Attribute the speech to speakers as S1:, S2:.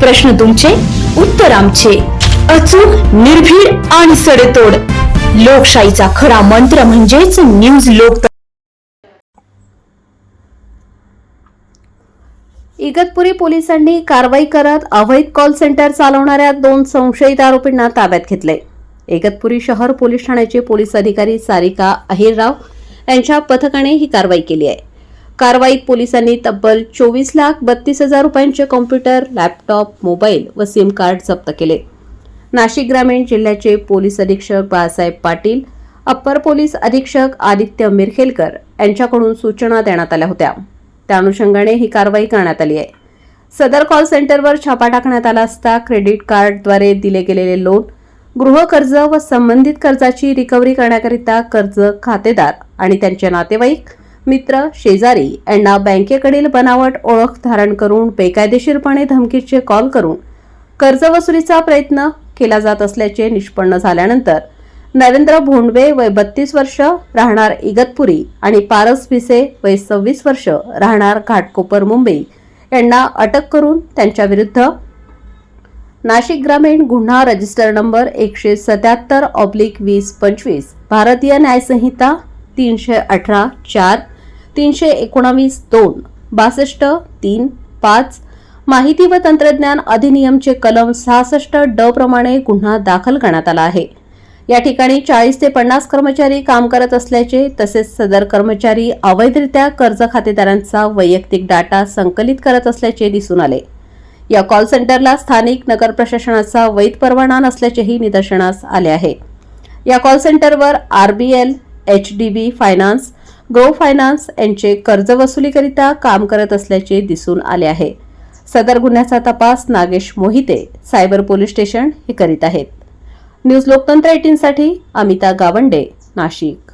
S1: प्रश्न तुमचे उत्तर आमचे. अचूक निर्भीड आणि सडेतोड. लोकशाहीचा खरा मंत्र म्हणजेच न्यूज लोक
S2: इगतपुरी पोलिसांनी कारवाई करत अवैध कॉल सेंटर चालवणाऱ्या दोन संशयित आरोपींना ताब्यात घेतले. इगतपुरी शहर पोलीस ठाण्याचे पोलीस अधिकारी सारिका अहिरराव यांच्या पथकाने ही कारवाई केली आहे. कारवाईत पोलिसांनी तब्बल चोवीस लाख बत्तीस हजार रुपयांचे कॉम्प्युटर लॅपटॉप मोबाईल व सिम कार्ड जप्त केले. नाशिक ग्रामीण जिल्ह्याचे पोलीस अधीक्षक बाळासाहेब पाटील अप्पर पोलीस अधीक्षक आदित्य मिरखेलकर यांच्याकडून सूचना देण्यात आल्या होत्या. त्या अनुषंगाने ही कारवाई करण्यात आली आहे. सदर कॉल सेंटरवर छापा टाकण्यात आला असता क्रेडिट कार्डद्वारे दिले गेलेले लोन गृहकर्ज व संबंधित कर्जाची रिकव्हरी करण्याकरिता कर्ज खातेदार आणि त्यांचे नातेवाईक मित्र शेजारी यांना बँकेकडील बनावट ओळख धारण करून बेकायदेशीरपणे धमकीचे कॉल करून कर्जवसुलीचा प्रयत्न केला जात असल्याचे निष्पन्न झाल्यानंतर नरेंद्र भोंडवे वय बत्तीस वर्ष राहणार इगतपुरी आणि पारस भिसे वय सव्वीस वर्ष राहणार घाटकोपर मुंबई यांना अटक करून त्यांच्या विरुद्ध नाशिक ग्रामीण गुन्हा रजिस्टर नंबर एकशे सत्याहत्तर ऑब्लिक वीस पंचवीस भारतीय न्यायसंहिता तीनशे अठरा चार तीनशे एकोणावीस दोन बासष्ट तीन पाच. माहिती व तंत्रज्ञान अधिनियमचे कलम सहासष्ट ड प्रमाणे गुन्हा दाखल करण्यात आला आहे. या ठिकाणी चाळीस ते पन्नास कर्मचारी काम करत असल्याचे तसेच सदर कर्मचारी अवैधरित्या कर्ज खातेदारांचा वैयक्तिक डाटा संकलित करत असल्याचे दिसून आले. या कॉल सेंटरला स्थानिक नगर प्रशासनाचा वैध परवाना नसल्याचेही निदर्शनास आले आहे. या call सेंटरवर RBL H D B finance go finance यांचे कर्ज वसुलीकरिता काम करत असल्याचे दिसून आले आहे. सदर गुन्ह्याचा तपास Nagesh Mohite cyber police station हे करीत आहेत. न्यूज लोकतंत्र एटीनसाठी अमिता गावंडे नाशिक.